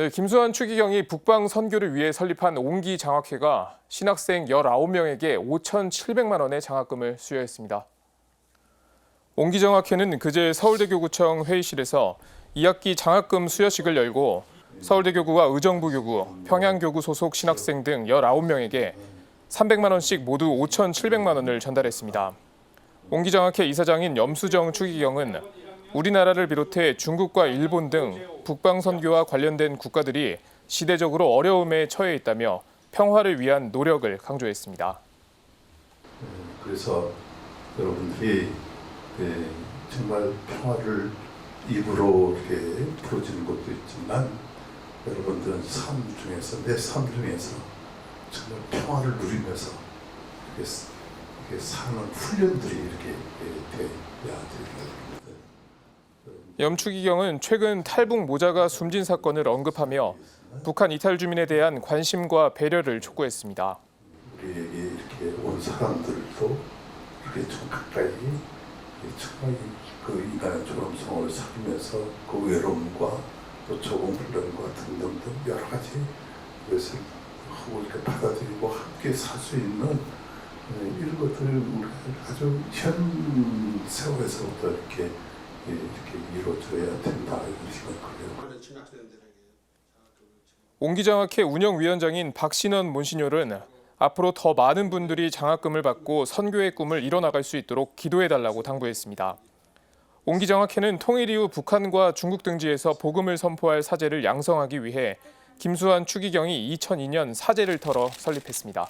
네, 김수환 추기경이 북방 선교를 위해 설립한 옹기 장학회가 신학생 19명에게 5,700만 원의 장학금을 수여했습니다. 옹기 장학회는 그제 서울대교구청 회의실에서 2학기 장학금 수여식을 열고 서울대교구와 의정부 교구, 평양교구 소속 신학생 등 19명에게 300만 원씩 모두 5,700만 원을 전달했습니다. 옹기 장학회 이사장인 염수정 추기경은 우리나라를 비롯해 중국과 일본 등 북방 선교와 관련된 국가들이 시대적으로 어려움에 처해 있다며 평화를 위한 노력을 강조했습니다. 그래서 여러분들이 네, 정말 평화를 입으로 이렇게 풀어지는 것도 있지만 여러분들은 삶 중에서 내 삶 중에서 정말 평화를 누리면서 이렇게, 사는 훈련들이 이렇게 예, 돼야 됩니다. 염추기경은 최근 탈북 모자가 숨진 사건을 언급하며 북한 이탈 주민에 대한 관심과 배려를 촉구했습니다. 우리에게 이렇게 온 사람들도 이렇게 좀 가까이 이 정말 그 인간의 존엄성을 살리면서 그 외로움과 또 조공 불량과 등등등 여러 가지 것을 하고 이렇게 받아들이고 함께 살 수 있는 어, 이런 것들을 우리가 아주 현 세월에서부터 이렇게 예, 이렇게 이루어져야 된다 이런 생각을 해요. 옹기장학회 운영위원장인 박신원 몬시뇨는 앞으로 더 많은 분들이 장학금을 받고 선교의 꿈을 이뤄나갈 수 있도록 기도해달라고 당부했습니다. 옹기장학회는 통일 이후 북한과 중국 등지에서 복음을 선포할 사제를 양성하기 위해 김수환 추기경이 2002년 사제를 털어 설립했습니다.